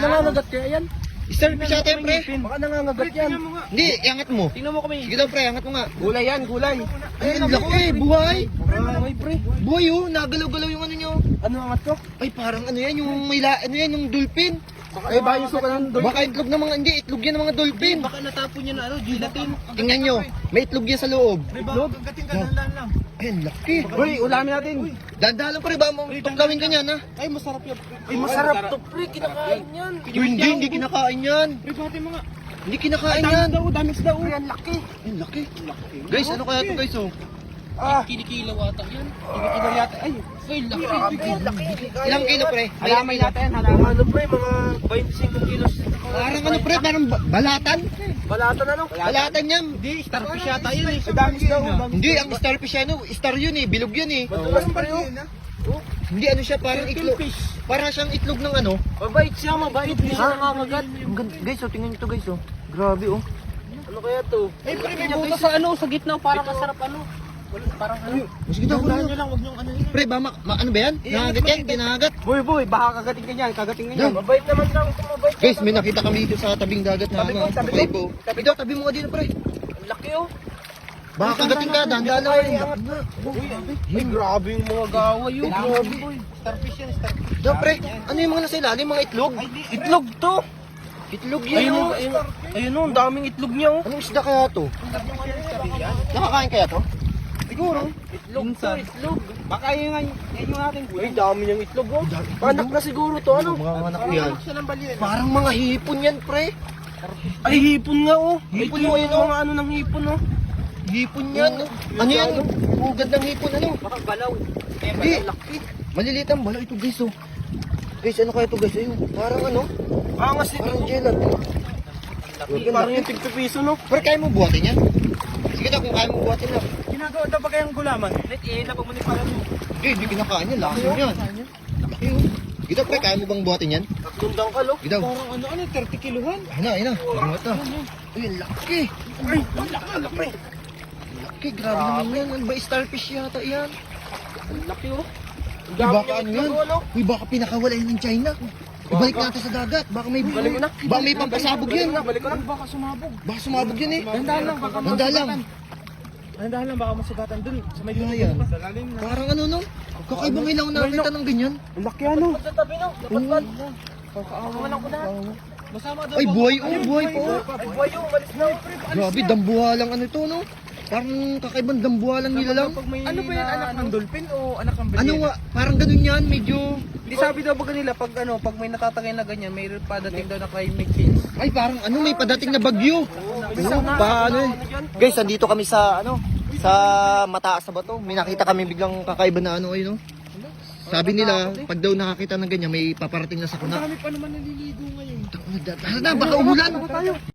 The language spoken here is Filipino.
nangangagat kaya yan. Starfish yata yan, pre. Baka nangangagat yan. Hindi, iangat mo. Tingnan mo kami. Sige daw, pre, angat mo nga. Gulay yan, gulay. Ay, ang laki, buhay. Ay, pre. Buhay oh, nagalaw-galaw yung ano nyo. Ano ang ato? Ay, parang ano yan, yung may la, ano yan, yung dolphin. Eh, yung suka ng doy. Baka itlog ng mga, hindi, itlog yan ng mga dolphin. Baka natapon niya na ano, gelatin. Tingnan nyo, may itlog yan sa loob. Loob? Gating ka lang lang. Ay, ang laki. Uy, ulamin natin. Dandalan pa rin ba mo tuklawin ka niyan, ha? Ay, masarap yan. Ay, masarap to, pre. Kinakain yan. Hindi, hindi kinakain yan. Pre, bati mga. Hindi kinakain yan. daw, damis daw. Pre, ang laki. Ay, ang laki. Guys, ano kaya to guys, oh? Ah. Kinikilaw ata yan. Kinikilaw yata. Ay, ay, laki. Ilang kilo, pre? Halaman yata yan, halaman. Ano, pre, mga 25 kilos. Parang ano, pre, parang ba- balatan. Balatan ano? Balatan yan. Hindi, starfish yata yun eh. Damis daw. Hindi, ang starfish yan. Star yun eh, bilog yun eh. Madalas pa rin Hindi, ano siya, parang itlog. Parang siyang itlog ng ano. Mabait siya, mabait. Hindi siya. Ang ganda, guys, oh, tingnan nyo to guys, oh. Grabe, oh. Ano kaya to? Eh, pre, may butas sa ano, sa gitna, parang masarap ano. Parang ano. Sige daw, Dahan nyo lang, huwag nyo ano yun. Pre, ba, ma, ma- ano ba yan? Nangagat yan, kinagat. Boy, boy, baka kagating ka niyan, kagating ka Yan. niyan. Mabait naman ito mabait. Guys, may nakita kami dito sa tabing dagat na ano, ko, tabi ko. Tabi daw, tabi mo nga dito, pre. Ang laki oh. Baka kagating ka, dahan-dahan lang. Ay, grabe yung mga gawa yun. Grabe. Starfish yan, starfish. Daw, pre, ano yung mga nasa ilalim, mga itlog? Itlog to. Itlog yan, Ayun, oh. ayun, ayun, oh, ang daming itlog niya oh. Anong isda kaya to? Nakakain kaya to? Siguro. Itlog to, itlog. Baka yun nga, yun yung ating Ay, dami niyang itlog oh. Anak na siguro to, ano? Mga anak yan. Parang mga hipon yan, pre. Ay, hipon nga oh. Hipon Ito mo, yun, oh. mga ano ng hipon oh. Hipon yan. Ano yan? Hugad ng hipon, ano? Baka balaw. Eh, Hindi. laki. Maliliit ang bala ito, guys, oh. Guys, ano kaya ito, guys? Ayun, parang ano? Angas nito. Parang gelatin. Parang yung tigpipiso no. Pero kaya mo buhatin yan? Sige daw, kung kaya mo buhatin lang. Ginagawa daw ba kayang gulaman? Net, eh, mo ni pala mo. Hindi, hindi kinakain yan. Lakas yan. Laki, oh. Sige daw, pre, kaya mo bang buhatin yan? Tatlong dangkal oh. Sige daw. Parang ano, ano, 30 kiluhan. Ayun na, ayun na. Na. Uy, ang laki. Ay, wala ka na pre. Laki, grabe naman yan. Ano ba, starfish yata yan? Ang laki oh. Uy, baka ano yan? Uy, baka pinakawala yan ng China. Ibalik natin sa dagat. Baka may Balik na. Baka may pampasabog yan. Balik ko na. Baka sumabog. Baka sumabog yan eh. Dandahan lang, baka Dandahan lang. Dandahan lang, baka masugatan dun. Sa may Ano yan? Sa lalim na. Parang ano no? Kakaibang ilaw na nakita ng ganyan. Ang laki ano. Sa tabi no. Dapat ba? Kakaawa lang ko na. Masama daw. Ay, buhay oh, buhay po. oh. Ay, buhay yung umalis na. Grabe, dambuha lang ano ito no? Parang kakaibang dambuha lang nila lang. Ano ba yan, anak ng dolphin o anak ng Ano nga, parang ganun yan, medyo... Di sabi daw ba kanila pag ano, pag may natatagay na ganyan, may padating daw na climate change. Ay, parang ano, may padating na bagyo. Oo, paano eh. Guys, andito kami sa ano, sa mataas na bato. May nakita kami biglang kakaiba na ano ayun no? Sabi nila, pag daw nakakita ng ganyan, may paparating na sakuna. Kami pa naman naliligo ngayon. Tara na, baka umulan.